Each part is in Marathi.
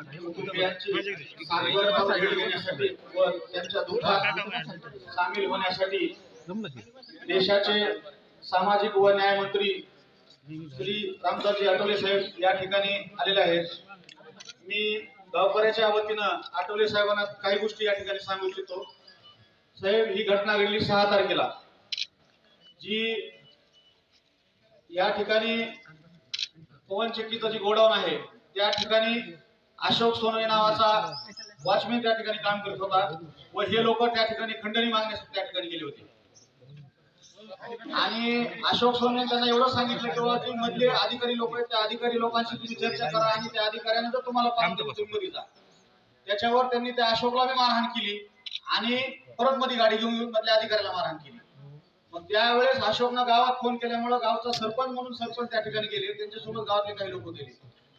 कुटुंबियांची सांत्वना घेण्यासाठी व त्यांच्या दुःखात सामील होण्यासाठी देशाचे सामाजिक व न्याय मंत्री श्री रामदासजी आठवले साहेब या ठिकाणी आलेले आहेत. मी गावकऱ्याच्या वतीनं आठवले साहेबांना काही गोष्टी या ठिकाणी सांगू इच्छितो. साहेब ही घटना घडली सहा तारखेला. जी या ठिकाणी पवन चक्कीचं जे गोडाऊन आहे त्या ठिकाणी अशोक सोनवणे नावाचा वॉचमॅन त्या ठिकाणी काम करत होता व हे लोक त्या ठिकाणी खंडणी मागण्यासाठी त्या ठिकाणी गेले होते. आणि अशोक सोनवणे त्यांना एवढं सांगितलं की बाबा जे मधले अधिकारी लोक आहेत त्या अधिकारी लोकांशी तुम्ही चर्चा करा आणि त्या अधिकाऱ्याने जर तुम्हाला पाहिजे मध्ये जा. त्याच्यावर त्यांनी त्या अशोकला बी मारहाण केली आणि परत मध्ये गाडी घेऊन येऊन मधल्या अधिकाऱ्याला मारहाण केली. मग त्यावेळेस अशोकनं गावात फोन केल्यामुळे गावचा सरपंच म्हणून सरपंच त्या ठिकाणी गेले त्यांच्यासोबत गावातले काही लोक गेले.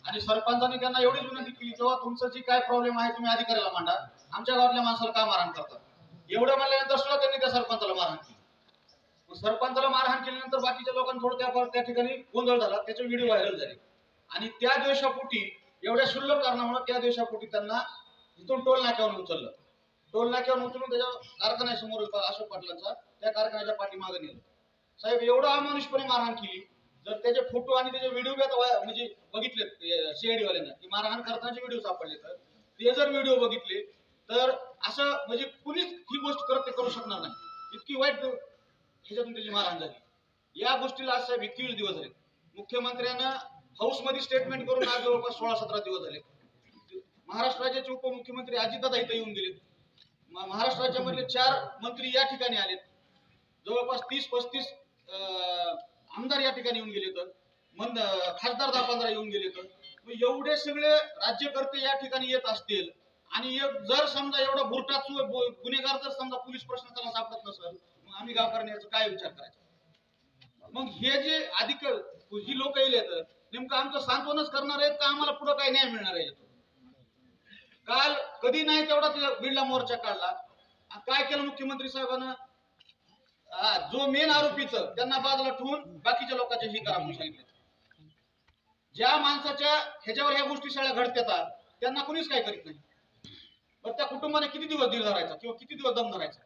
आणि सरपंचाने त्यांना एवढीच विनंती केली तेव्हा तुमचं जी काय प्रॉब्लेम आहे तुम्ही अधिकाऱ्याला मांडा. आमच्या गावातल्या माणसाला का मारहाण करतात एवढं म्हणल्यानंतर सुद्धा त्यांनी त्या सरपंचाला मारहाण केली. सरपंचाला मारहाण केल्यानंतर बाकीच्या लोकांना थोडं त्या त्या ठिकाणी गोंधळ झाला. त्याचे व्हिडिओ व्हायरल झाले. आणि त्या दिवसापोटी एवढ्या क्षुल्लक कारणामुळे त्या दिवसापोटी त्यांना इथून टोल नाक्यावर उचललं. टोल नाक्यावर उचलून त्याच्या कारखान्यासमोर अशोक पाटलांचा त्या कारखान्याच्या पाठीमागे नेलं. साहेब एवढं अमानुषपणे मारहाण केली. जर त्याचे फोटो आणि त्याचे व्हिडिओ म्हणजे बघितले सीआयडी वाल्यांना की मारहाण करतानाचे व्हिडिओ सापडले तर. ते जर व्हिडिओ बघितले तर असं म्हणजे कुणीच ही गोष्ट करत ते करू शकणार नाही. इतकी वाईट ह्याच्यातून त्याची मारहाण झाली. या गोष्टीला आज साहेब एकवीस दिवस झाले मुख्यमंत्र्यांना हाऊसमध्ये स्टेटमेंट करून आज जवळपास सोळा सतरा दिवस झाले महाराष्ट्र राज्याचे उपमुख्यमंत्री अजितदादा इथं येऊन गेले महाराष्ट्र राज्यामधले चार मंत्री या ठिकाणी आलेत. जवळपास तीस पस्तीस अं, आमदार या ठिकाणी येऊन गेले तर मंद खासदार दहा पंधरा येऊन गेले तर मग एवढे सगळे राज्यकर्ते या ठिकाणी येत असतील आणि एक जर समजा एवढा बुरटा गुन्हेगार जर समजा पोलीस प्रशासनाला सापडत नसेल मग आम्ही गावकऱ्यांनी याचा काय विचार करायचा? मग हे जे अधिक ही लोक येत नेमकं आमचं सांत्वनच करणार आहेत का आम्हाला पुढे काय न्याय मिळणार आहे काल कधी नाही तेवढा बिडला मोर्चा काढला. काय केलं मुख्यमंत्री साहेबांना? जो मेन आरोपीच त्यांना बाजूला ठेवून बाकीच्या लोकांचे हे करा म्हणून सांगितले. ज्या माणसाच्या ह्याच्यावर ह्या गोष्टी सगळ्या घडतात त्यांना कुणीच काय करीत नाही. पण त्या कुटुंबाने किती दिवस धीर धरायचा किंवा किती दिवस दम धरायचा?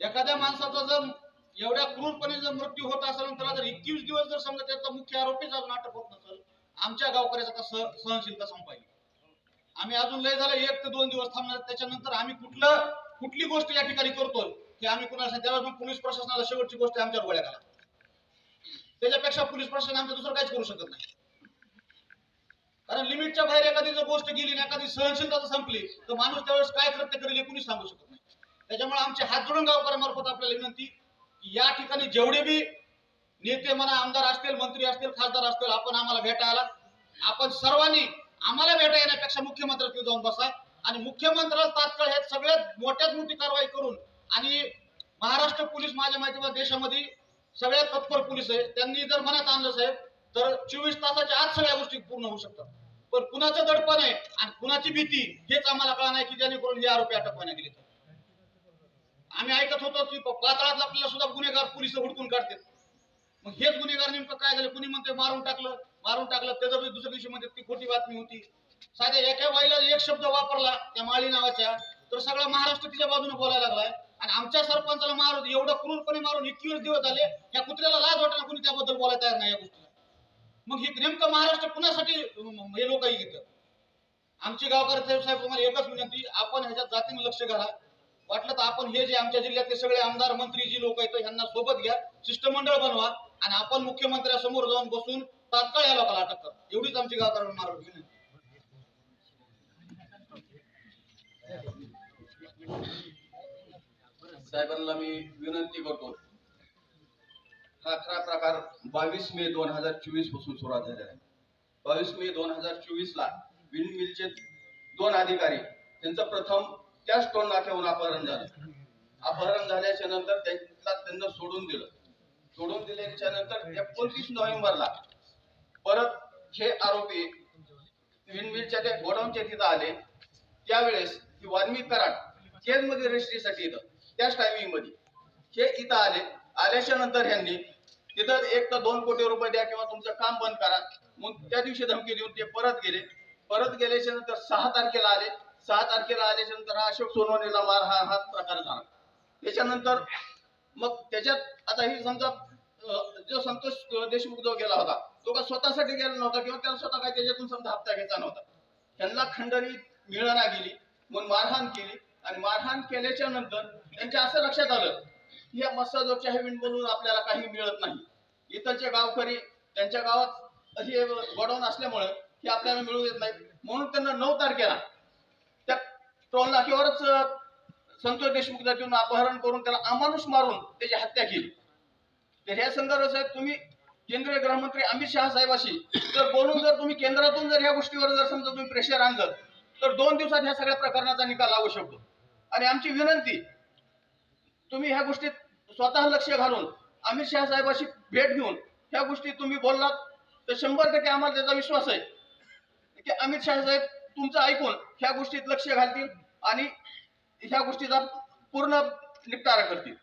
एखाद्या माणसाचा जर एवढ्या क्रूरपणे जर मृत्यू होत असेल तर जर एकवीस दिवस जर समजा त्याचा मुख्य आरोपीच अजून अटक होत नसेल आमच्या गावकऱ्याचा आता सहनशीलता संपायली आम्ही अजून लय झालं एक ते दोन दिवस थांबणार त्याच्यानंतर आम्ही कुठलं कुठली गोष्ट या ठिकाणी करतो की आम्ही कुणाला त्यावेळेस मग पोलीस प्रशासनाला शेवटची गोष्ट आमच्यावर गोळ्या घाला. त्याच्यापेक्षा पोलीस प्रशासन आमचं दुसरं काहीच करू शकत नाही. कारण लिमिटच्या बाहेर एखादी जर गोष्ट गेली ना एखादी सहनशीलता जर संपली तर माणूस त्यावेळेस काय कृत्य करेल हे कुणीच सांगू शकत नाही. त्याच्यामुळे आमचे हात जोडून गावकऱ्यांमार्फत आपल्याला विनंती की या ठिकाणी जेवढे बी नेते म्हणा आमदार असतील मंत्री असतील खासदार असतील आपण आम्हाला भेटायला आपण सर्वांनी आम्हाला भेटा येण्यापेक्षा मुख्यमंत्र्याकडे जाऊन बसा आणि मुख्यमंत्र्याला तात्काळ हे सगळ्यात मोठ्यात मोठी कारवाई करून आणि महाराष्ट्र पोलीस माझ्या माहितीवर देशामध्ये सगळ्यात तत्पर पोलीस आहे. त्यांनी जर मनात आणलं साहेब तर चोवीस तासाच्या आत सगळ्या गोष्टी पूर्ण होऊ शकतात. पण कुणाचं दडपण आहे आणि कुणाची भीती हेच आम्हाला कळणार नाही की जेणेकरून हे आरोपी अटक होण्या गेले आम्ही ऐकत होतो की पातळातला आपल्याला सुद्धा गुन्हेगार पोलीस हुडकून काढतात मग हेच गुन्हेगार नेमकं काय झालं? कुणी म्हणते मारून टाकलं? मारून टाकलं. त्याचं दुसऱ्या दिवशी म्हणते ती खोटी बातमी होती. साध्या एका बाईला एक शब्द वापरला त्या माळी नावाच्या. तर सगळा महाराष्ट्र तिच्या बाजूने बोलायला लागलाय. आणि आमच्या सरपंचाला मारून एवढं क्रूरपणे मारून एकवीस दिवस झाले या कुत्र्याला लाज वाटणार कुणी त्याबद्दल बोलायला तयार नाही या गोष्टीला. मग हे नेमकं महाराष्ट्र कुणासाठी हे लोक घेतं आमची गावकरी साहेब साहेब तुम्हाला एकच विनंती आपण ह्याच्यात जातीने लक्ष घाला. वाटलं तर आपण हे जे आमच्या जिल्ह्यातले सगळे आमदार मंत्री जी लोक आहेत ह्यांना सोबत घ्या शिष्टमंडळ बनवा आणि आपण मुख्यमंत्र्यासमोर जाऊन बसून तात्काळ या लोकांना अटक करा. एवढीच आमची गावकऱ्यांना मार्ग विनंती. साहेबांना मी विनंती करतो. हा खरा प्रकार बावीस मे दोन हजार चोवीसपासून सुरुवात झालेला आहे. बावीस मे दोन हजार चोवीस ला विंड मिलचे दोन अधिकारी त्यांचं प्रथम त्याच टोल नाक्याहून अपहरण झालं. अपहरण झाल्याच्यानंतर त्यांना त्यांना सोडून दिलं. सोडून दिल्याच्या नंतर एकोणतीस नोव्हेंबरला परत हे आरोपी विंड मिलच्या त्या गोडाऊनच्या तिथं आले. त्यावेळेस ही वाल्मी कराड केजमध्ये रजिस्ट्रीसाठी येतं त्याच टायमिंगमध्ये. हे इथं आले. आल्याच्यानंतर ह्यांनी तिथं एक तर दोन कोटी रुपये द्या किंवा तुमचं काम बंद करा. मग त्या दिवशी धमकी देऊन ते परत गेले. परत गेल्याच्यानंतर सहा तारखेला आले. सहा तारखेला आल्याच्यानंतर हा अशोक सोनवणेला मार हा हा प्रकार झाला. त्याच्यानंतर मग त्याच्यात आता ही समजा जो संतोष देशमुख जो गेला होता तो का स्वतःसाठी गेला नव्हता किंवा त्याला स्वतः काय त्याच्यातून समजा हप्ता घ्यायचा नव्हता. त्यांना खंडणी मिळना गेली. मग मारहाण केली. आणि मारहाण केल्याच्यानंतर त्यांच्या असं लक्षात आलं की या मस्साजोगच्या हे बनवून आपल्याला काही मिळत नाही. इथलचे गावकरी त्यांच्या गावात हे गोडाऊन असल्यामुळे हे आपल्याला मिळू देत नाही म्हणून त्यांना नऊ तारखेला त्या टोल नाक्यावरच संतोष देशमुख देऊन अपहरण करून त्याला अमानुष मारून त्याची हत्या केली. तर ह्या संदर्भात साहेब तुम्ही केंद्रीय गृहमंत्री अमित शहा साहेबाशी जर बोलून जर तुम्ही केंद्रातून जर ह्या गोष्टीवर जर समजा तुम्ही प्रेशर आणलं तर दोन दिवसात ह्या सगळ्या प्रकरणाचा निकाल लागू शकतो. आणि आमची विनंती तुम्ही ह्या गोष्टीत स्वतः लक्ष घालून अमित शहा साहेबाशी भेट घेऊन ह्या गोष्टी तुम्ही बोललात तर शंभर टक्के आम्हाला त्याचा विश्वास आहे की अमित शहा साहेब तुमचं ऐकून ह्या गोष्टीत लक्ष घालतील आणि ह्या गोष्टीचा पूर्ण निपटारा करतील.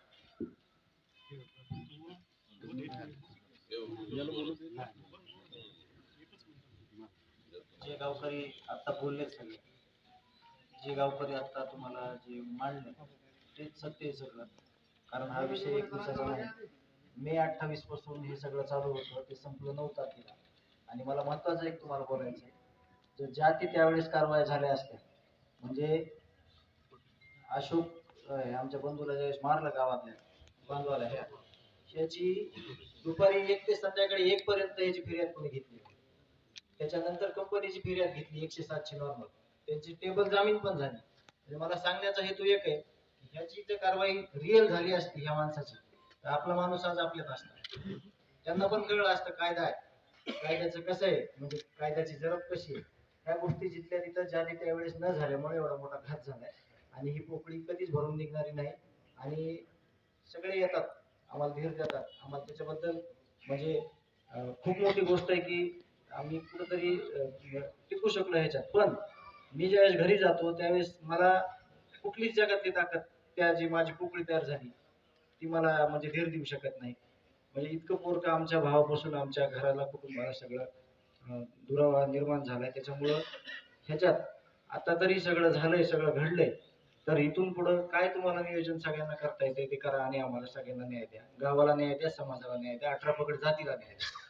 गावकरी आता बोललेच जे गावकरी आता तुम्हाला जे मांडले तेच सत्य आहे सगळं. कारण हा विषय एक दिवसाचा नाही. मे अठ्ठावीसपासून हे सगळं चालू होतं ते संपलं नऊ तारखेला आणि मला महत्वाचं एक तुम्हाला बोलायचं आहे जर ज्या ते त्यावेळेस कारवाया झाल्या असत्या. म्हणजे अशोक आमच्या बंधूला ज्यावेळेस मारलं गावातल्या बांधवाला ह्या ह्याची दुपारी एक ते संध्याकाळी एक पर्यंत याची फिर्याद कोणी घेतली त्याच्यानंतर कंपनीची फिर्याद घेतली एकशे सातशे नॉर्मल त्यांची टेबल जामीन पण झाली. म्हणजे मला सांगण्याचा हेतू एक आहे की ह्याची जर कारवाई रिअल झाली असती ह्या माणसाची. तर आपला माणूस आज आपल्यात असता त्यांना पण कळलं असतं कायदा आहे. कायद्याचं कसं आहे? म्हणजे कायद्याची जरब कशी आहे? ह्या गोष्टी जिथल्या तिथं ज्या त्या त्यावेळेस न झाल्यामुळे एवढा मोठा घात झालाय. आणि ही पोकळी कधीच भरून निघणारी नाही. आणि सगळे येतात. आम्हाला धीर देतात. आम्हाला त्याच्याबद्दल म्हणजे खूप मोठी गोष्ट आहे की आम्ही कुठंतरी टिकू शकलो ह्याच्यात. पण मी ज्यावेळेस घरी जातो त्यावेळेस मला कुठलीच जगातली ताकद त्या जी माझी पोकळी तयार झाली ती मला म्हणजे धीर देऊ शकत नाही. म्हणजे इतकं पोरकं आमच्या भावापासून आमच्या घराला कुटुंबाला सगळं दुरावा निर्माण झालाय. त्याच्यामुळं ह्याच्यात आता तरी सगळं झालंय सगळं घडलंय. तर इथून पुढं काय तुम्हाला नियोजन सगळ्यांना करता येते ते करा आणि आम्हाला सगळ्यांना न्याय द्या. गावाला न्याय द्या समाजाला न्याय द्या अठरा पकड जातीला न्याय द्या.